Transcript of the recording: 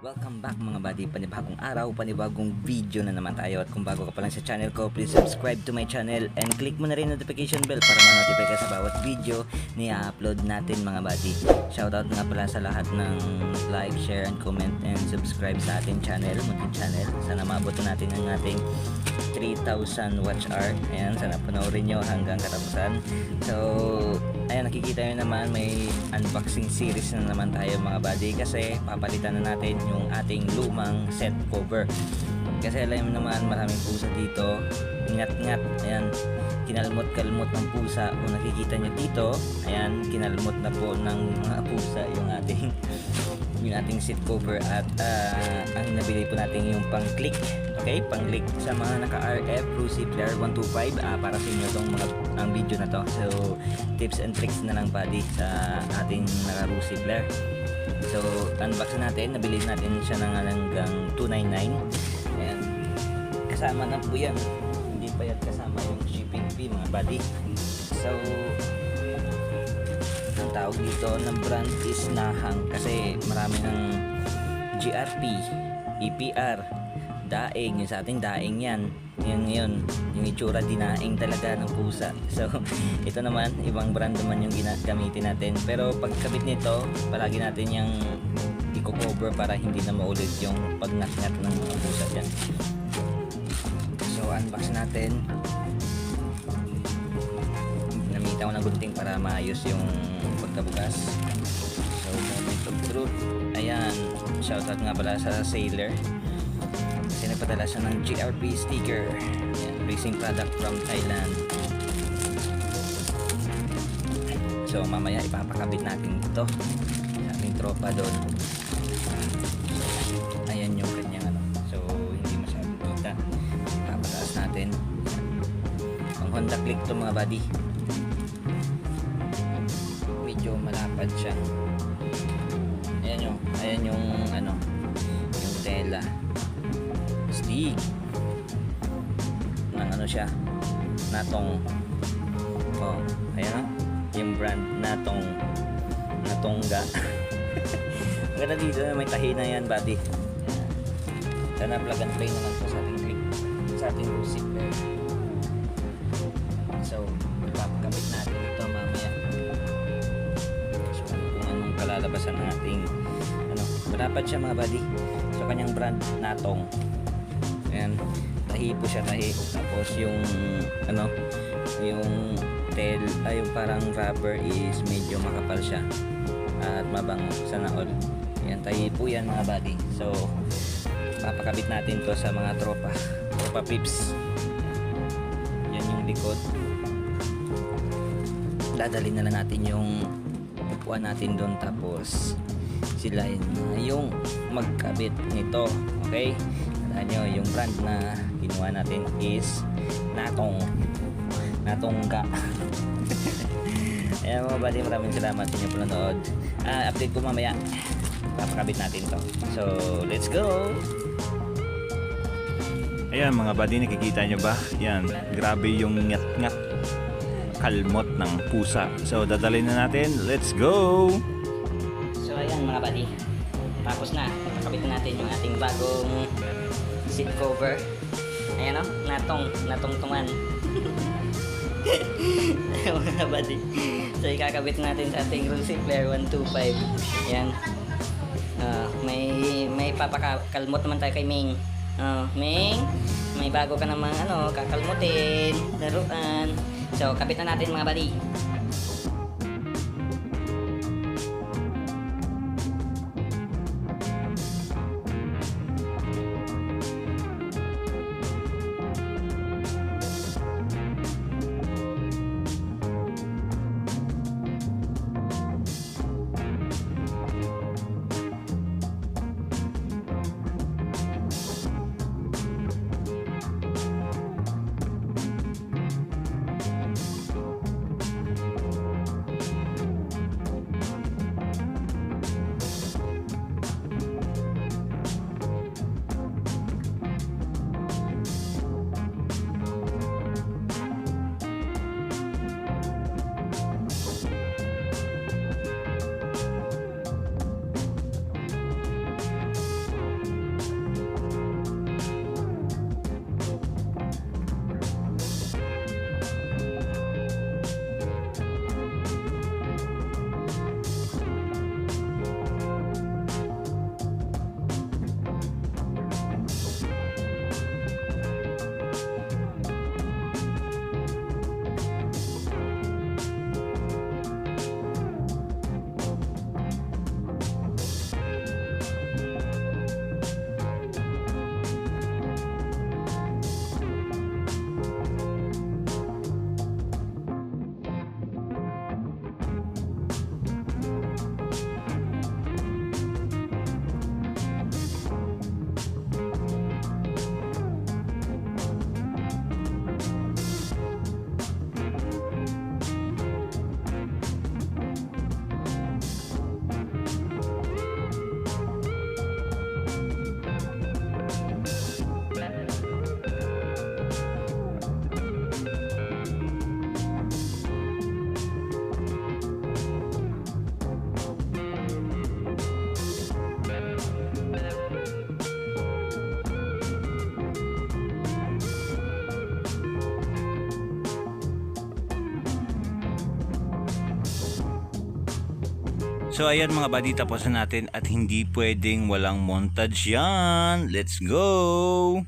Welcome back mga buddy, panibagong araw, panibagong video na naman tayo. At kung bago ka pa lang sa channel ko, please subscribe to my channel And click mo na rin notification bell para ma-notify ka sa bawat video na i-upload natin mga buddy. Shoutout nga pala sa lahat ng like, share, and comment and subscribe sa ating channel, munting channel. Sana maabot na natin ang ating 3,000 watch hour. Ayan, sana panoorin nyo hanggang katapusan. So, ayan nakikita nyo naman may unboxing series na naman tayo mga buddy Kasi papalitan na natin yung ating lumang set cover. Kasi alam naman maraming pusa dito. Ingat-ngat, ayan. Kinalmot-kalmot ng pusa. Kung nakikita nyo dito ayan kinalmot na po ng mga pusa yung ating yung ating seat cover. At ah, ang nabili po natin yung pang click okay? Pang click sa mga naka RF Rusi Player 125 ah, para sa inyo tong mga ang video na to. So tips and tricks na lang buddy sa ating naka Rusi Player so unbox na natin. Nabili natin siya ng hanggang 299 ayan. Kasama na po yan. Hindi pa yan kasama yung shipping fee mga buddy. So ang tawag dito ng brand is Nahang kasi marami ng GRP EPR daing yung sa ating daing yan yan yun yung itsura dinaing talaga ng pusa so ito naman ibang brand naman yung gamitin natin pero pagkabit nito palagi natin yung i-cover para hindi na maulit yung pagngat-ngat ng mga pusa dyan So unbox natin. Namita ko ng gunting para maayos yung pagkabukas. So moment of truth. Ayan. Shoutout nga pala sa Sailor. Nagpadala siya ng GRP sticker. Ayan. Racing product from Thailand. So mamaya ipapakabit natin ito aming tropa doon. Ayan yung kanyang ano. So hindi masyadong kita papataas natin ang Honda Click to mga buddy medyo malapad siya ayan yung ayan yung ano yung tela stick ng ano siya? Natong oh ayan o yung brand natong natongga. Ang ganda dito na may tahina yan buddy. Sana plug and play naman po sa ating click sa ating zipper so ipapakabit natin ito mamaya. So kung anong kalalabasan ng ating ano malapad siya mga buddy so kanyang brand natong tahi po siya tahi tapos yung ano yung tail ay yung parang rubber is medyo makapal siya. At mabango sana all yan tahi po yan mga buddy. So papakabit natin to sa mga tropa. Tropa pips. Yan yung likod. Dadalhin na lang natin yung upuan natin doon. Tapos sila na yung magkabit nito. Okay tandaan nyo yung brand na ginawa natin is natong natongga Ayan mga buddy, maraming salamat sa inyong panonood. Ah, update ko mamaya. Papakabit natin to. So, let's go! Ayan mga buddy, nakikita nyo ba? Yan, grabe yung ngat-ngat kalmot ng pusa. So, dadalhin na natin. Let's go! So ayan mga buddy, tapos na. Na natin yung ating bagong seat cover. Ayan o, natong, natungtungan. Mga buddy. So ikakabit natin sa ating Rusi Player 125. Ayan. Ah, may may papakalmot naman tayo kay Ming. Ah, Ming, may bago ka namang ano, kakalmutin, laruan. So kapit na natin mga buddy. So ayan mga buddy, tapos na natin at hindi pwedeng walang montage yan. Let's go!